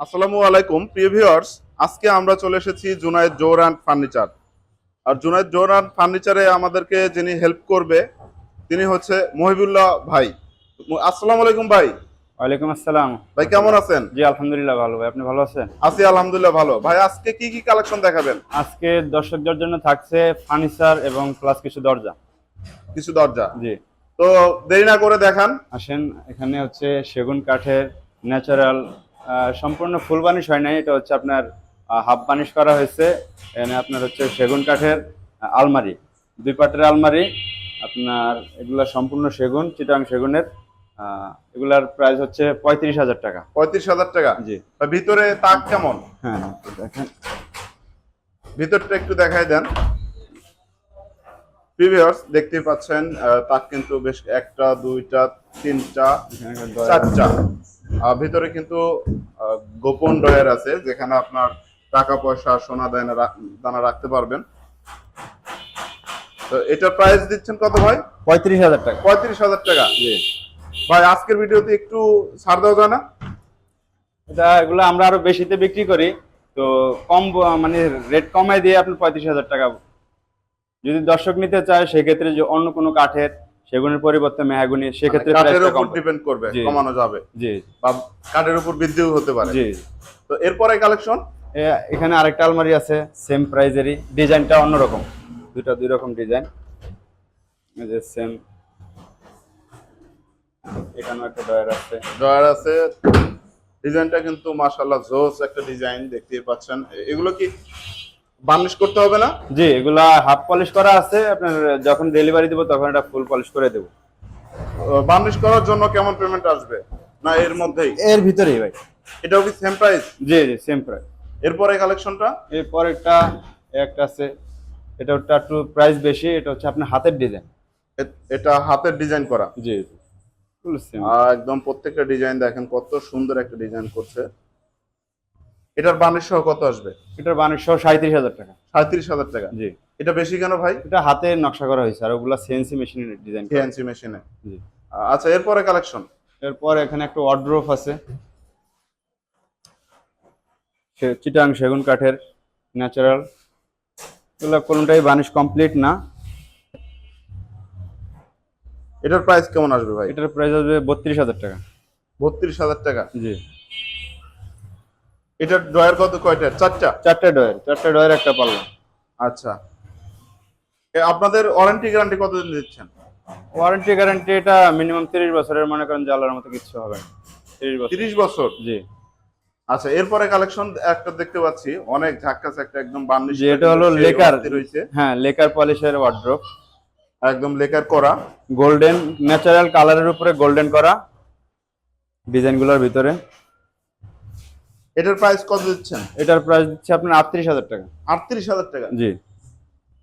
আসসালামু আলাইকুম প্রিয় ভিউয়ার্স আজকে আমরা চলে এসেছি জুনায়েদ জোর অ্যান্ড ফার্নিচার। আর জুনায়েদ জোর অ্যান্ড ফার্নিচারে আমাদেরকে যিনি হেল্প করবে তিনি হচ্ছে মহিবুল্লাহ ভাই। আসসালামু আলাইকুম ভাই। ওয়ালাইকুম আসসালাম। ভাই কেমন আছেন? জি আলহামদুলিল্লাহ ভালো ভাই আপনি ভালো আছেন? আছি আলহামদুলিল্লাহ ভালো। ভাই আজকে কি কি কালেকশন দেখাবেন? আজকে দর্শকদের জন্য থাকছে ফার্নিচার এবং প্লাস কিছু দরজা। কিছু দরজা। জি। তো দেরি না করে দেখান। আসেন এখানে হচ্ছে সেগুন কাঠের ন্যাচারাল সম্পূর্ণ ফুল বানিশ হয় নাই এটা হচ্ছে আপনার হাফ বানিশ করা হয়েছে। এখানে আপনার হচ্ছে সেগুন কাঠের আলমারি। দুই পাটের আলমারি আপনার এগুলা সম্পূর্ণ সেগুন চিটাং সেগুনের এগুলার প্রাইস হচ্ছে পঁয়ত্রিশ হাজার টাকা। পঁয়ত্রিশ হাজার টাকা? জি। ভিতরে তাক কেমন? হ্যাঁ দেখেন। ভিতরটা একটু দেখাই দেন। প্রিভিয়ার্স দেখতেই পাচ্ছেন তাক কিন্তু বেশ একটা দুইটা তিনটা চারটা। আর ভিতরে কিন্তু গোপন ডয়ার আছে যেখানে আপনার টাকা পয়সা সোনা দানা দানা রাখতে পারবেন। তো এটার প্রাইস দিচ্ছেন কত ভাই? পঁয়ত্রিশ হাজার টাকা। পঁয়ত্রিশ হাজার টাকা। জি। ভাই আজকের ভিডিওতে একটু ছাড় দেওয়া যায় না? এটা এগুলো আমরা আরও বেশিতে বিক্রি করি। তো কম মানে রেট কমাই দিয়ে আপনি পঁয়ত্রিশ হাজার টাকা যদি দর্শক নিতে চায় সেক্ষেত্রে যে অন্য কোনো কাঠের সেগুনের পরিবর্তে মেহাগুনি সেক্ষেত্রে মানে কাঠের উপর ডিপেন্ড করবে। কমানো যাবে। জি। বা কাঠের উপর বৃদ্ধিও হতে পারে। জি। তো এরপরে কালেকশন এখানে আরেকটা আলমারি আছে সেম প্রাইজেরই ডিজাইনটা অন্যরকম। দুটা দুই রকম ডিজাইন। যে সেম এখানেও একটা ডয়ার আছে। ডয়ার আছে। ডিজাইনটা কিন্তু মাশাআল্লাহ জোস একটা ডিজাইন দেখতেই পাচ্ছেন। এগুলো কি বার্নিশ করতে হবে না? জি এগুলা হাফ পলিশ করা আছে আপনার যখন ডেলিভারি দেবো তখন এটা ফুল পলিশ করে দেবো। বার্নিশ করার জন্য কেমন পেমেন্ট আসবে? না এর মধ্যেই? এর ভিতরেই ভাই। এটাও কি সেম প্রাইস জি জি সেম প্রাইস এরপরে কালেকশনটা এরপর একটা একটা আছে এটা ওটা একটু প্রাইস বেশি এটা হচ্ছে আপনার হাতের ডিজাইন এটা হাতের ডিজাইন করা? জি একদম প্রত্যেকটা ডিজাইন দেখেন কত সুন্দর একটা ডিজাইন করছে। এটার বার্নিশ সহ কত আসবে? এটার সহ সাঁত্রিশ হাজার টাকা। সাঁত্রিশ হাজার টাকা? জি। এটা বেশি কেন ভাই? এটা হাতে নকশা করা হয়েছে আর ওগুলা সিএনসি মেশিনের ডিজাইন সিএনসি মেশিনে জি। আচ্ছা এরপরে কালেকশন এরপর এখানে একটা ওয়ার্ড্রোফ আছে। চিটাং সেগুন কাঠের ন্যাচারাল এগুলো কোনোটাই বানিশ কমপ্লিট না। এটার প্রাইস কেমন আসবে ভাই? এটার প্রাইস আসবে বত্রিশ হাজার টাকা। বত্রিশ হাজার টাকা। জি। এটার ড্রয়ার কত কয়টা? চারটা? চারটে ডয়ের চারটে ডয়ের একটা পাল্লা। আচ্ছা। এ, আপনাদের ওয়ারেন্টি গ্যারান্টি কতদিন দিচ্ছেন? ওয়ারেন্টি গ্যারান্টি এটা মিনিমাম তিরিশ বছরের মনে করেন জ্বালার মতো কিছু হবে না। তিরিশ বছর। তিরিশ বছর? জি। আচ্ছা এরপরে কালেকশন একটা দেখতে পাচ্ছি অনেক ঝাক্কাস একটা একদম বার্নিশ এটা হলো লেকার। রয়েছে হ্যাঁ লেকার পলিশের ওয়ার্ড্রোপ একদম লেকার করা। গোল্ডেন ন্যাচারাল কালারের উপরে গোল্ডেন করা। ডিজাইনগুলোর ভিতরে। এটার প্রাইস কত দিচ্ছেন? এটার প্রাইস দিচ্ছে আপনার আটত্রিশ হাজার টাকা। আটত্রিশ হাজার টাকা? জি।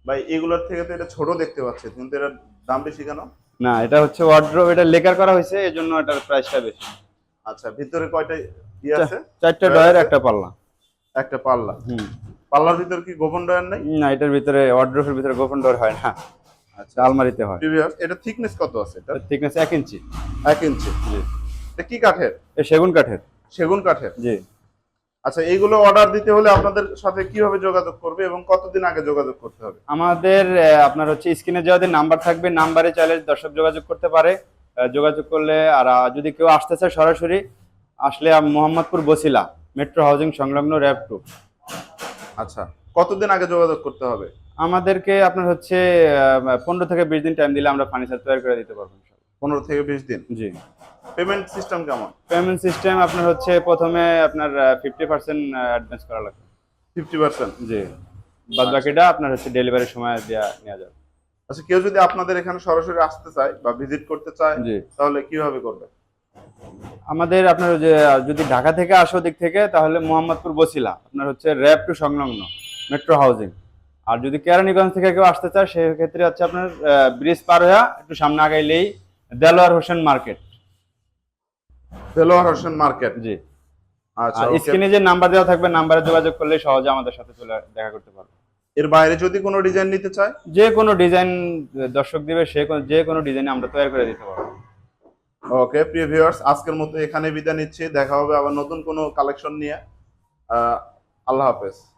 ভাই এগুলোর থেকে তো এটা ছোট দেখতে পাচ্ছি কিন্তু এটার দাম বেশি কেন? না এটা হচ্ছে ওয়ার্ড্রোপ এটা লেকার করা হয়েছে এই জন্য এটার প্রাইসটা বেশি। আচ্ছা ভিতরে কয়টা ই আছে? চারটা ডয়ের একটা পাল্লা। একটা পাল্লা। হুম। পাল্লার ভিতর কি গোপন ডয়ার নেই? না এটার ভিতরে ওয়ার্ড্রোপের ভিতরে গোপন ডোর হয় না। আচ্ছা। আলমারিতে হয়। এটা থিকনেস কত আছে এটা থিকনেস এক ইঞ্চি। এক ইঞ্চি। জি। এটা কি কাঠের? এ সেগুন কাঠের। সেগুন কাঠের? জি। আচ্ছা এইগুলো অর্ডার দিতে হলে আপনাদের সাথে কীভাবে যোগাযোগ করবে এবং কতদিন আগে যোগাযোগ করতে হবে? আমাদের আপনার হচ্ছে স্ক্রিনে যাদের নাম্বার থাকবে নাম্বারে চাইলে দর্শক যোগাযোগ করতে পারে। যোগাযোগ করলে আর যদি কেউ আসতে চায় সরাসরি আসলে মোহাম্মদপুর বসিলা মেট্রো হাউজিং সংলগ্ন র্যাব টু আচ্ছা কতদিন আগে যোগাযোগ করতে হবে? আমাদেরকে আপনার হচ্ছে পনেরো থেকে বিশ দিন টাইম দিলে আমরা ফার্নিচার তৈরি করে দিতে পারব। পনেরো থেকে বিশ দিন। জি। পেমেন্ট সিস্টেম কেমন? পেমেন্ট সিস্টেম আপনার হচ্ছে প্রথমে আপনার ফিফটি পার্সেন্ট অ্যাডভান্স করা লাগবে। ফিফটি পার্সেন্ট জি। বাদ বাকিটা আপনার হচ্ছে ডেলিভারির সময় দেওয়া নেওয়া যাবে। আচ্ছা কেউ যদি আপনাদের এখানে সরাসরি আসতে চায় বা ভিজিট করতে চায় জি। তাহলে কীভাবে করবে? আমাদের আপনার যে যদি ঢাকা থেকে আসো দিক থেকে তাহলে মোহাম্মদপুর বসিলা আপনার হচ্ছে র্যাব টু সংলগ্ন মেট্রো হাউজিং আর যদি কেরানীগঞ্জ থেকে কেউ আসতে চায় সেক্ষেত্রে হচ্ছে আপনার ব্রিজ পার হয়ে একটু সামনে আগাইলেই দেলোয়ার হোসেন মার্কেট। দেলোয়ার হোসেন মার্কেট? জি। আচ্ছা স্ক্রিনে যে নাম্বার দেওয়া থাকবে নাম্বারে যোগাযোগ করলে সহজে আমাদের সাথে চলে দেখা করতে পারবে। এর বাইরে যদি কোনো ডিজাইন নিতে চায়? যে কোনো ডিজাইন দর্শক দিবে সে কোনো- যে কোনো ডিজাইন আমরা তৈরি করে দিতে পারব। ওকে প্রিয় ভিউয়ার্স আজকের মতো এখানে বিদায় নিচ্ছি। দেখা হবে আবার নতুন কোনো কালেকশন নিয়ে। আল্লাহ হাফেজ।